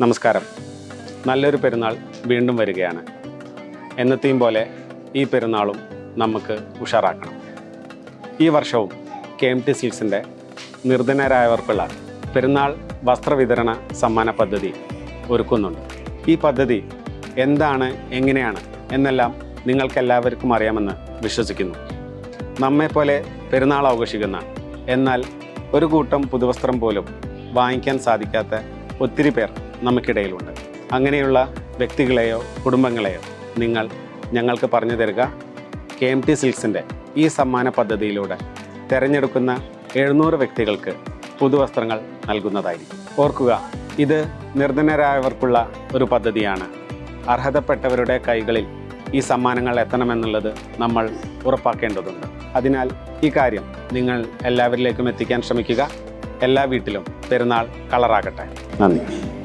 നമസ്കാരം. നല്ലൊരു പെരുന്നാൾ വീണ്ടും വരികയാണ്. എന്നത്തെയും പോലെ ഈ പെരുന്നാളും നമുക്ക് ഉഷാറാക്കണം. ഈ വർഷവും കെ എം ടി സിൽസിന്റെ നിർധനരായവർക്കുള്ള പെരുന്നാൾ വസ്ത്രവിതരണ സമ്മാന പദ്ധതി ഒരുക്കുന്നുണ്ട്. ഈ പദ്ധതി എന്താണ് എങ്ങനെയാണ് എന്നെല്ലാം നിങ്ങൾക്കെല്ലാവർക്കും അറിയാമെന്ന് വിശ്വസിക്കുന്നു. നമ്മെപ്പോലെ പെരുന്നാൾ ആഘോഷിക്കുന്ന എന്നാൽ ഒരു കൂട്ടം പുതുവസ്ത്രം പോലും വാങ്ങിക്കാൻ സാധിക്കാത്ത ഒത്തിരി പേർ നമുക്കിടയിലുണ്ട്. അങ്ങനെയുള്ള വ്യക്തികളെയോ കുടുംബങ്ങളെയോ നിങ്ങൾ ഞങ്ങൾക്ക് പറഞ്ഞു തരിക. കെ എം ടി സിൽക്സിന്റെ ഈ സമ്മാന പദ്ധതിയിലൂടെ തിരഞ്ഞെടുക്കുന്ന എഴുന്നൂറ് വ്യക്തികൾക്ക് പുതുവസ്ത്രങ്ങൾ നൽകുന്നതായിരിക്കും. ഓർക്കുക ഇത് നിർധനരായവർക്കുള്ള ഒരു പദ്ധതിയാണ്. അർഹതപ്പെട്ടവരുടെ കൈകളിൽ ഈ സമ്മാനങ്ങൾ എത്തണമെന്നുള്ളത് നമ്മൾ ഉറപ്പാക്കേണ്ടതുണ്ട്. അതിനാൽ ഈ കാര്യം നിങ്ങൾ എല്ലാവരിലേക്കും എത്തിക്കാൻ ശ്രമിക്കുക. എല്ലാ വീട്ടിലും പെരുന്നാൾ കളറാകട്ടെ. നന്ദി.